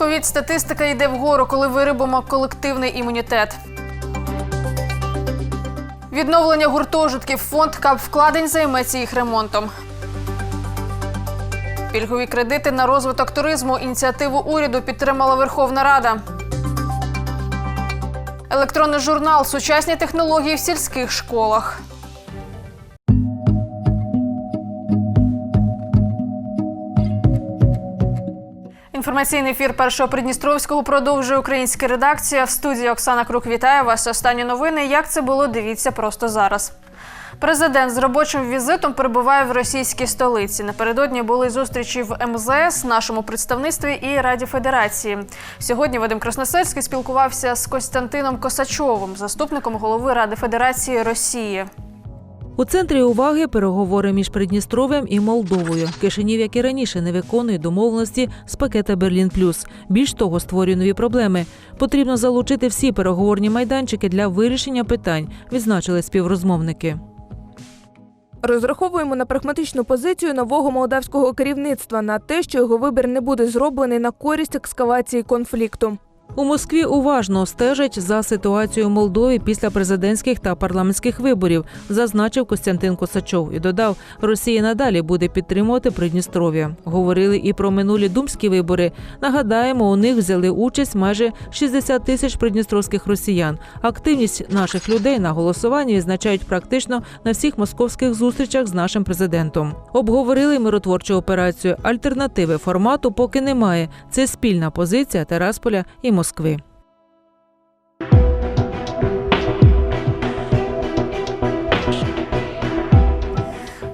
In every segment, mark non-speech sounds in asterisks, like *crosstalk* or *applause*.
Ковід статистика йде вгору, коли виробимо колективний імунітет. Відновлення гуртожитків. Фонд КАП вкладень займеться їх ремонтом. Пільгові кредити на розвиток туризму. Ініціативу уряду підтримала Верховна Рада. Електронний журнал Сучасні технології в сільських школах. Інформаційний ефір першого Придністровського продовжує українська редакція. В студії Оксана Крук вітає вас. Останні новини. Як це було? Дивіться просто зараз. Президент з робочим візитом перебуває в російській столиці. Напередодні були зустрічі в МЗС, нашому представництві і Раді Федерації. Сьогодні Вадим Красносельський спілкувався з Костянтином Косачовим, заступником голови Ради Федерації Росії. У центрі уваги переговори між Придністров'ям і Молдовою. Кишинів, як і раніше, не виконує домовленості з пакета Берлін Плюс. Більш того, створює нові проблеми. Потрібно залучити всі переговорні майданчики для вирішення питань, відзначили співрозмовники. Розраховуємо на прагматичну позицію нового молдавського керівництва на те, що його вибір не буде зроблений на користь ескалації конфлікту. У Москві уважно стежать за ситуацією в Молдові після президентських та парламентських виборів, зазначив Костянтин Косачов і додав, Росія надалі буде підтримувати Придністров'я. Говорили і про минулі думські вибори. Нагадаємо, у них взяли участь майже 60 тисяч придністровських росіян. Активність наших людей на голосуванні відзначають практично на всіх московських зустрічах з нашим президентом. Обговорили миротворчу операцію. Альтернативи формату поки немає. Це спільна позиція Терасполя і Москви.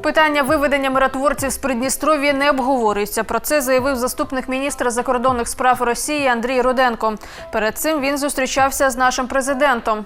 Питання виведення миротворців з Придністров'я не обговорюється. Про це заявив заступник міністра закордонних справ Росії Андрій Руденко. Перед цим він зустрічався з нашим президентом.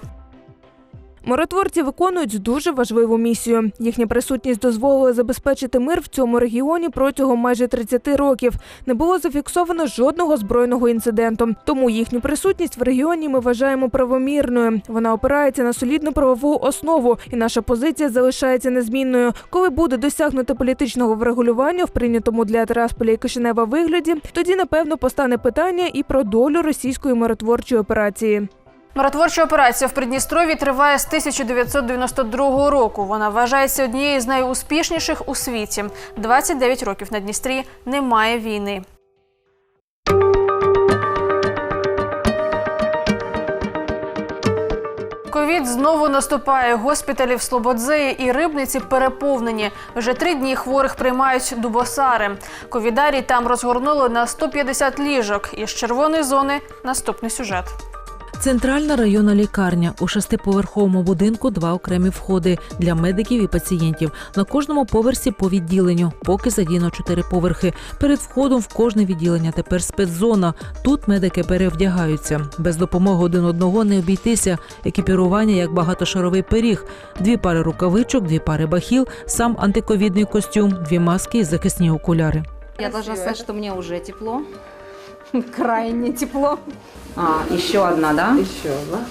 Миротворці виконують дуже важливу місію. Їхня присутність дозволила забезпечити мир в цьому регіоні протягом майже 30 років. Не було зафіксовано жодного збройного інциденту. Тому їхню присутність в регіоні ми вважаємо правомірною. Вона опирається на солідну правову основу, і наша позиція залишається незмінною. Коли буде досягнуто політичного врегулювання в прийнятому для Терасполя і Кишинева вигляді, тоді напевно постане питання і про долю російської миротворчої операції. Миротворча операція в Придністров'ї триває з 1992 року. Вона вважається однією з найуспішніших у світі. 29 років на Дністрі немає війни. Ковід знову наступає. Госпіталі в Слободзеї і Рибниці переповнені. Вже три дні хворих приймають дубосари. Ковідарій там розгорнули на 150 ліжок. Із червоної зони наступний сюжет. Центральна районна лікарня у шестиповерховому будинку два окремі входи для медиків і пацієнтів. На кожному поверсі по відділенню, поки задіяно чотири поверхи. Перед входом в кожне відділення тепер спецзона. Тут медики перевдягаються. Без допомоги один одного не обійтися. Екіпірування як багатошаровий пиріг, дві пари рукавичок, дві пари бахіл, сам антиковідний костюм, дві маски і захисні окуляри. Я должна сказать, что мне уже тепло. *laughs* Крайне тепло. А, еще одна, да? Еще одна.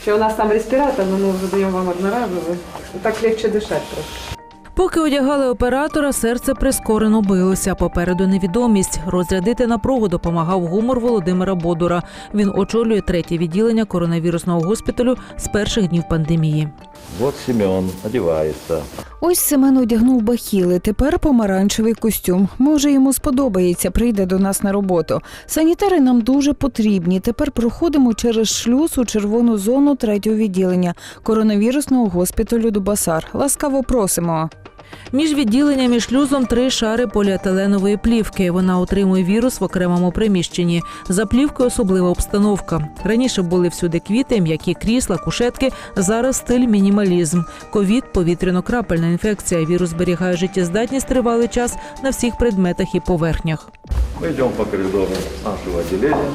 Еще у нас там респиратор, но мы уже даем вам одноразовый. Так легче дышать просто. Поки одягали оператора, серце прискорено билося. Попереду невідомість. Розрядити напругу допомагав гумор Володимира Бодура. Він очолює третє відділення коронавірусного госпіталю з перших днів пандемії. Вот Семен одевается. Ось Семен одягнув бахіли. Тепер помаранчевий костюм. Може, йому сподобається, прийде до нас на роботу. Санітари нам дуже потрібні. Тепер проходимо через шлюз у червону зону третього відділення коронавірусного госпіталю Дубасар. Ласкаво просимо. Між відділенням і шлюзом три шари поліетиленової плівки. Вона утримує вірус в окремому приміщенні. За плівкою особлива обстановка. Раніше були всюди квіти, м'які крісла, кушетки. Зараз стиль мінімалізм. Ковід повітряно-крапельна інфекція. Вірус зберігає життєздатність тривалий час на всіх предметах і поверхнях. Мы идем по коридору нашего отделения.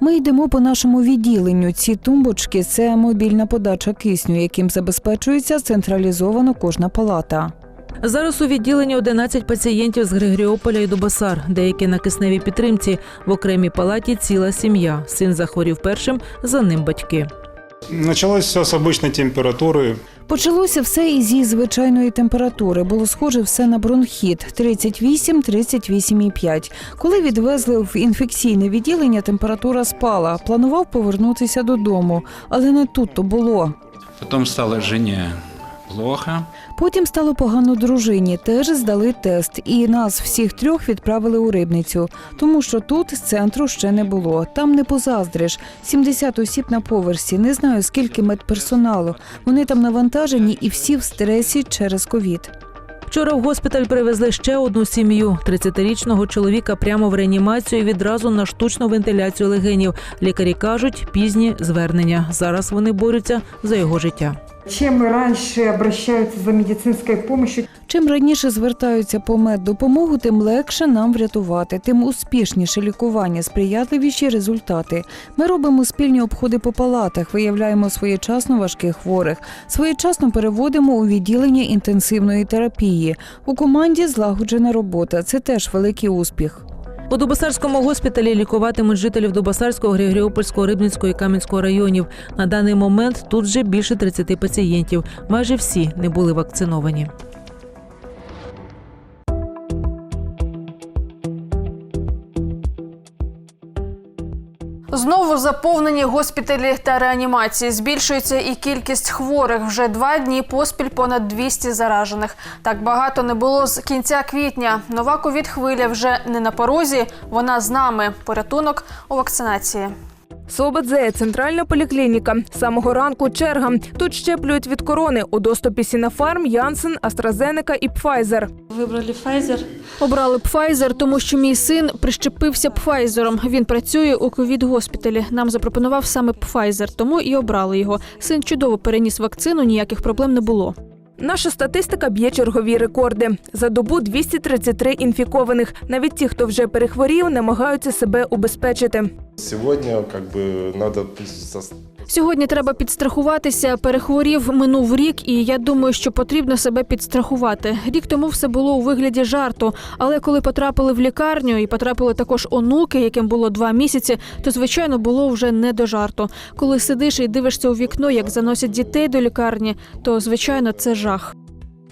Ми йдемо по нашому відділенню. Ці тумбочки це мобільна подача кисню, яким забезпечується централізовано кожна палата. Зараз у відділенні 11 пацієнтів з Григоріополя і Дубасар, деякі на кисневій підтримці. В окремій палаті ціла сім'я. Син захворів першим, за ним батьки. Началось все с обычной температуры. Почалося все із її звичайної температури. Було схоже все на бронхіт 38, 38,5. Коли відвезли в інфекційне відділення, температура спала. Планував повернутися додому, але не тут то було. Потом стало жене плохо. Потім стало погано дружині. Теж здали тест, і нас всіх трьох відправили у рибницю, тому що тут центру ще не було. Там не позаздриш. 70 осіб на поверсі. Не знаю скільки медперсоналу. Вони там навантажені і всі в стресі через ковід. Вчора в госпіталь привезли ще одну сім'ю. 30-річного чоловіка прямо в реанімацію відразу на штучну вентиляцію легенів. Лікарі кажуть, пізні звернення. Зараз вони борються за його життя. Чем раньше обращаются за медицинской помощью, Чим раніше звертаються по меддопомогу, тим легше нам врятувати, тим успішніше лікування, сприятливіші результати. Ми робимо спільні обходи по палатах, виявляємо своєчасно важких хворих, своєчасно переводимо у відділення інтенсивної терапії. У команді злагоджена робота. Це теж великий успіх. У Дубосарському госпіталі лікуватимуть жителів Дубосарського, Григоріопольського, Рибницького і Кам'янського районів. На даний момент тут вже більше 30 пацієнтів. Майже всі не були вакциновані. Знову заповнені госпіталі та реанімації. Збільшується і кількість хворих. Вже два дні поспіль понад 200 заражених. Так багато не було з кінця квітня. Нова ковід-хвиля вже не на порозі. Вона з нами. Порятунок у вакцинації. Слободзе, центральна поліклініка. З самого ранку черга. Тут щеплюють від корони. У доступі Сінафарм, Янсен, AstraZeneca і Pfizer. Выбрали Pfizer. Обрали Pfizer, тому що мій син прищепився Пфайзером. Він працює у ковід-госпіталі. Нам запропонував саме Pfizer, тому і обрали його. Син чудово переніс вакцину, ніяких проблем не було. Наша статистика б'є чергові рекорди. За добу 233 інфікованих. Навіть ті, хто вже перехворів, намагаються себе убезпечити. Сегодня как бы надо Сьогодні треба підстрахуватися. Перехворів минув рік, і я думаю, що потрібно себе підстрахувати. Рік тому все було у вигляді жарту. Але коли потрапили в лікарню і потрапили також онуки, яким було два місяці, то звичайно було вже не до жарту. Коли сидиш і дивишся у вікно, як заносять дітей до лікарні, то звичайно це жах.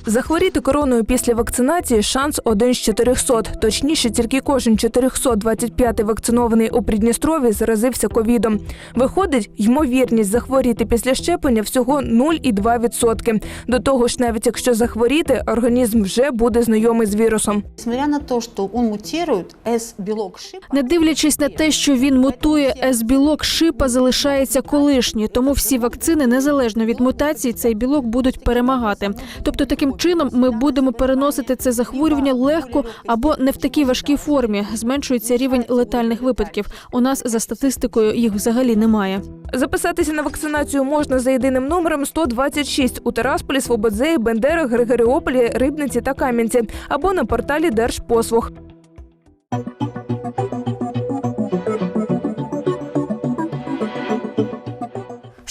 Захворіти короною після вакцинації шанс один з 400. Точніше, тільки кожен 425-й вакцинований у Придністрові заразився ковідом. Виходить, ймовірність захворіти після щеплення всього 0,2%. До того ж, навіть якщо захворіти, організм вже буде знайомий з вірусом. Несмотря на то, что он мутирует, S-белок шипа, Не дивлячись на те, що він мутує, С-білок шипа залишається колишній, тому всі вакцини, незалежно від мутацій, цей білок будуть перемагати. Тобто, таким чином ми будемо переносити це захворювання легко або не в такій важкій формі. Зменшується рівень летальних випадків. У нас за статистикою їх взагалі немає. Записатися на вакцинацію можна за єдиним номером 126 у Терасполі, Свободзеї, Бендерах, Григоріополі, Рибниці та Кам'янці або на порталі Держпослуг.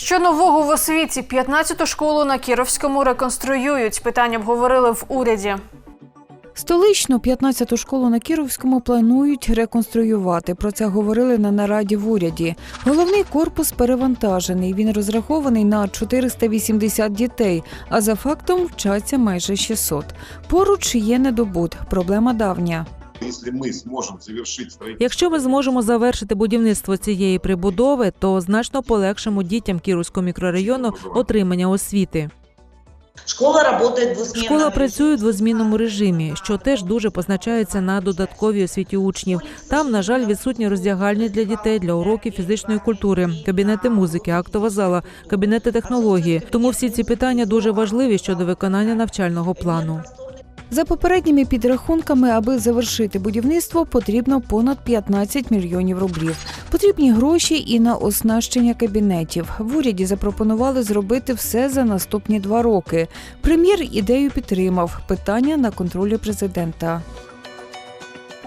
Що нового в освіті? 15-ту школу на Кіровському реконструюють. Питання обговорили в уряді. Столичну 15-ту школу на Кіровському планують реконструювати. Про це говорили на нараді в уряді. Головний корпус перевантажений. Він розрахований на 480 дітей, а за фактом вчаться майже 600. Поруч є недобут. Проблема давня. Если мы сможем завершить строительство... Якщо ми зможемо завершити будівництво цієї прибудови, то значно полегшимо дітям Кіровського мікрорайону отримання освіти. Школа. Школа працює у двозмінному режимі, що теж дуже позначається на додатковій освіті учнів. Там, на жаль, відсутні роздягальні для дітей для уроків фізичної культури, кабінети музики, актова зала, кабінети технології. Тому всі ці питання дуже важливі щодо виконання навчального плану. За попередніми підрахунками, аби завершити будівництво, потрібно понад 15 мільйонів рублів. Потрібні гроші і на оснащення кабінетів. В уряді запропонували зробити все за наступні два роки. Прем'єр ідею підтримав. Питання на контролі президента.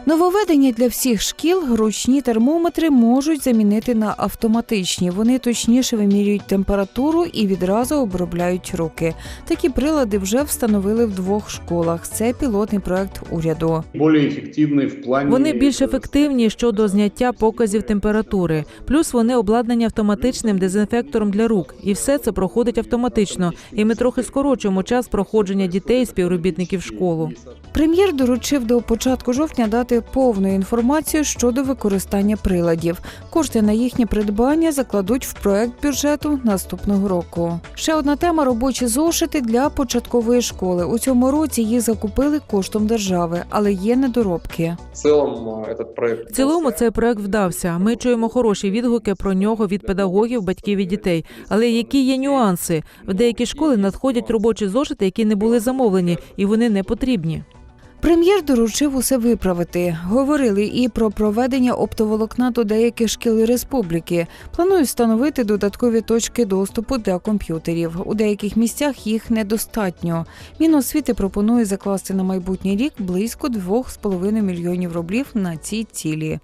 Нововведення для всіх шкіл ручні термометри можуть замінити на автоматичні. Вони точніше вимірюють температуру і відразу обробляють руки. Такі прилади вже встановили в двох школах. Це пілотний проект уряду. Вони більш ефективні щодо зняття показів температури. Плюс вони обладнані автоматичним дезінфектором для рук, і все це проходить автоматично. І ми трохи скорочуємо час проходження дітей і співробітників в школу. Прем'єр доручив до початку жовтня дати повну інформацію щодо використання приладів. Кошти на їхнє придбання закладуть в проект бюджету наступного року. Ще одна тема робочі зошити для початкової школи. У цьому році їх закупили коштом держави, але є недоробки. В цілому цей проект вдався. Ми чуємо хороші відгуки про нього від педагогів, батьків і дітей. Але які є нюанси? В деякі школи надходять робочі зошити, які не були замовлені, і вони не потрібні. Прем'єр доручив усе виправити. Говорили і про проведення оптоволокна до деяких шкіл республіки. Планують встановити додаткові точки доступу для комп'ютерів. У деяких місцях їх недостатньо. Міносвіти пропонує закласти на майбутній рік близько 2,5 мільйонів рублів на ці цілі.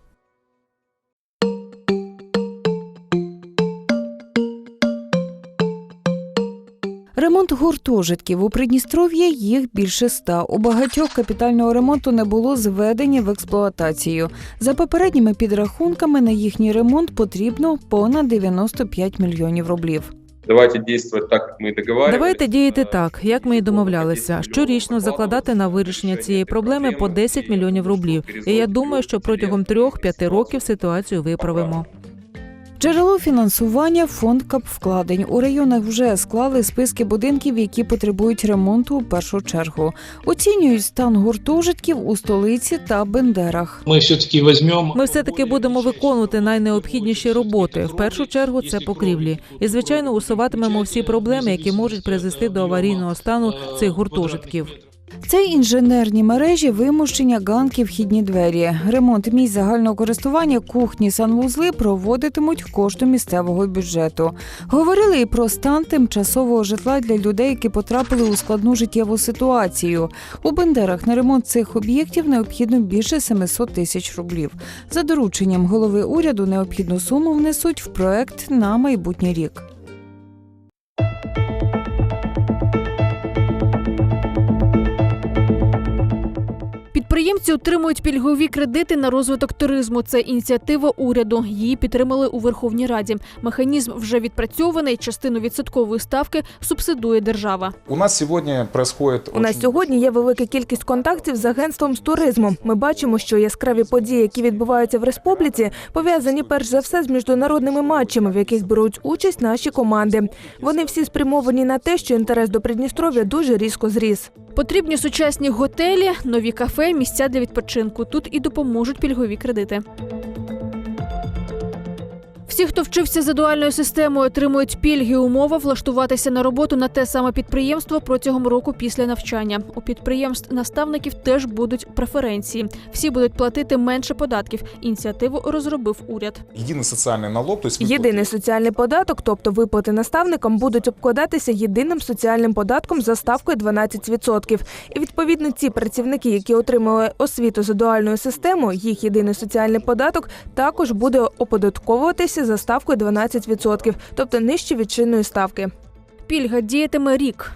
Ремонт гуртожитків у Придністров'ї їх більше ста. У багатьох капітального ремонту не було зведені в експлуатацію. За попередніми підрахунками на їхній ремонт потрібно понад 95 мільйонів рублів. Давайте действовать так, как мы и договаривались. Давайте діяти так, як ми і домовлялися. Щорічно закладати на вирішення цієї проблеми по 10 мільйонів рублів. І я думаю, що протягом трьох-п'яти років ситуацію виправимо. Джерело фінансування фонд капвкладень. У районах вже склали списки будинків, які потребують ремонту у першу чергу. Оцінюють стан гуртожитків у столиці та Бендерах. Ми все-таки візьмемо. Ми все таки будемо виконувати найнеобхідніші роботи. В першу чергу це покрівлі. І звичайно усуватимемо всі проблеми, які можуть призвести до аварійного стану цих гуртожитків. Це інженерні мережі, вимущення ганки, вхідні двері. Ремонт місць загального користування, кухні, санвузли проводитимуть коштом місцевого бюджету. Говорили і про стан тимчасового житла для людей, які потрапили у складну життєву ситуацію. У Бендерах на ремонт цих об'єктів необхідно більше 700 тисяч рублів. За дорученням голови уряду необхідну суму внесуть в проект на майбутній рік. Підприємці отримують пільгові кредити на розвиток туризму. Це ініціатива уряду. Її підтримали у Верховній Раді. Механізм вже відпрацьований. Частину відсоткової ставки субсидує держава. У нас сьогодні происходит У нас сьогодні є велика кількість контактів з агентством з туризму. Ми бачимо, що яскраві події, які відбуваються в республіці, пов'язані перш за все з міжнародними матчами, в яких беруть участь наші команди. Вони всі спрямовані на те, що інтерес до Придністров'я дуже різко зріс. Потрібні сучасні готелі, нові кафе, місця для відпочинку. Тут і допоможуть пільгові кредити. Всі, хто вчився за дуальною системою, отримують пільги. Умова влаштуватися на роботу на те саме підприємство протягом року після навчання. У підприємств наставників теж будуть преференції. Всі будуть платити менше податків. Ініціативу розробив уряд. єдиний соціальний налог, то есть Єдиний соціальний податок, тобто виплати наставникам, будуть обкладатися єдиним соціальним податком за ставкою 12%. І відповідно ці працівники, які отримали освіту за дуальною системою, їх єдиний соціальний податок також буде оподатковуватися за ставкою 12%, тобто нижче від чинної ставки. Пільга діятиме рік.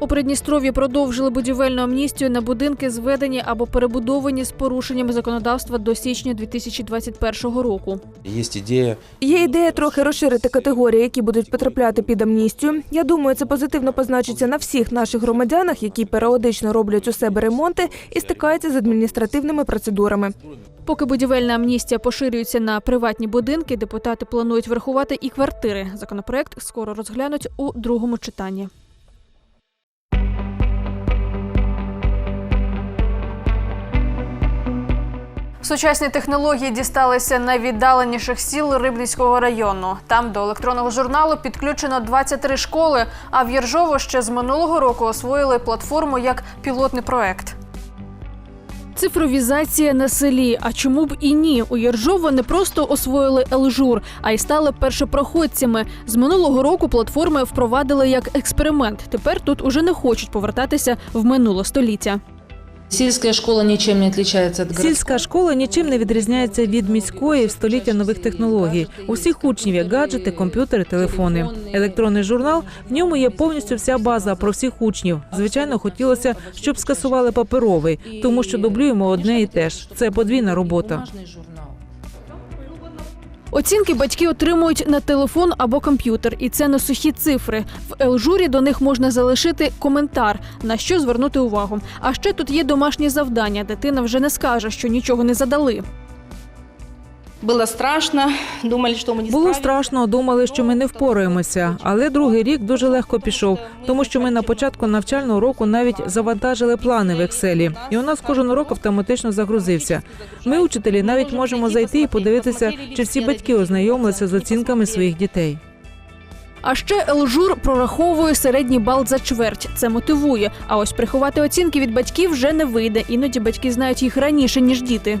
У Придністров'ї продовжили будівельну амністію на будинки, зведені або перебудовані з порушенням законодавства до січня 2021 року. Є ідея Є ідея трохи розширити категорії, які будуть потрапляти під амністію. Я думаю, це позитивно позначиться на всіх наших громадянах, які періодично роблять у себе ремонти і стикаються з адміністративними процедурами. Поки будівельна амністія поширюється на приватні будинки, депутати планують врахувати і квартири. Законопроект скоро розглянуть у другому читанні. Сучасні технології дісталися найвіддаленіших сіл Рибницького району. Там до електронного журналу підключено 23 школи, а в Єржово ще з минулого року освоїли платформу як пілотний проект. Цифровізація на селі. А чому б і ні? У Єржово не просто освоїли Елжур, а й стали першопроходцями. З минулого року платформи впровадили як експеримент. Тепер тут уже не хочуть повертатися в минуле століття. Сельская школа нічим не відрізняється від. Сільська школа нічим не відрізняється від міської в століття нових технологій. У всіх учнів є гаджети, комп'ютери, телефони. Електронний журнал в ньому є повністю вся база про всіх учнів. Звичайно, хотілося, щоб скасували паперовий, тому що дублюємо одне і те ж. Це подвійна робота. Оцінки батьки отримують на телефон або комп'ютер, і це не сухі цифри. В Елжурі до них можна залишити коментар, на що звернути увагу. А ще тут є домашні завдання. Дитина вже не скаже, що нічого не задали. Было страшно, думали, что мы не Було страшно, думали, що ми не впораємося. Але другий рік дуже легко пішов, тому що ми на початку навчального року навіть завантажили плани в Екселі, і у нас кожен урок автоматично загрузився. Ми, учителі, навіть можемо зайти і подивитися, чи всі батьки ознайомилися з оцінками своїх дітей. А ще Елжур прораховує середній бал за чверть. Це мотивує. А ось приховати оцінки від батьків вже не вийде. Іноді батьки знають їх раніше ніж діти.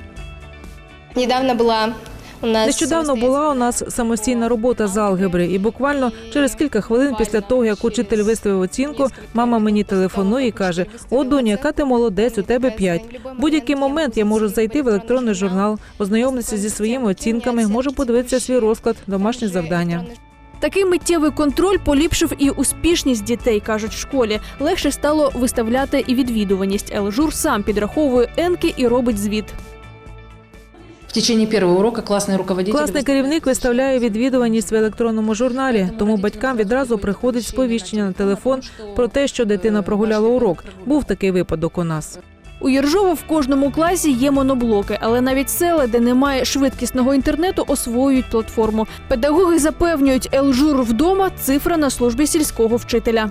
Недавно була у нас Нещодавно була у нас самостійна робота з алгебри, і буквально через кілька хвилин після того, як учитель виставив оцінку, мама мені телефонує і каже: О, доню, яка ти молодець, у тебе п'ять. Будь-який момент я можу зайти в електронний журнал, ознайомитися зі своїми оцінками, можу подивитися свій розклад, домашні завдання. Такий миттєвий контроль поліпшив і успішність дітей, кажуть в школі. Легше стало виставляти і відвідуваність. Елжур сам підраховує енки і робить звіт. В течение первого урока классный руководитель... Класний керівник виставляє відвідуваність в електронному журналі, тому батькам відразу приходить сповіщення на телефон про те, що дитина прогуляла урок. Був такий випадок у нас. У Єржово в кожному класі є моноблоки, але навіть села, де немає швидкісного інтернету, освоюють платформу. Педагоги запевнюють, Елжур вдома цифра на службі сільського вчителя.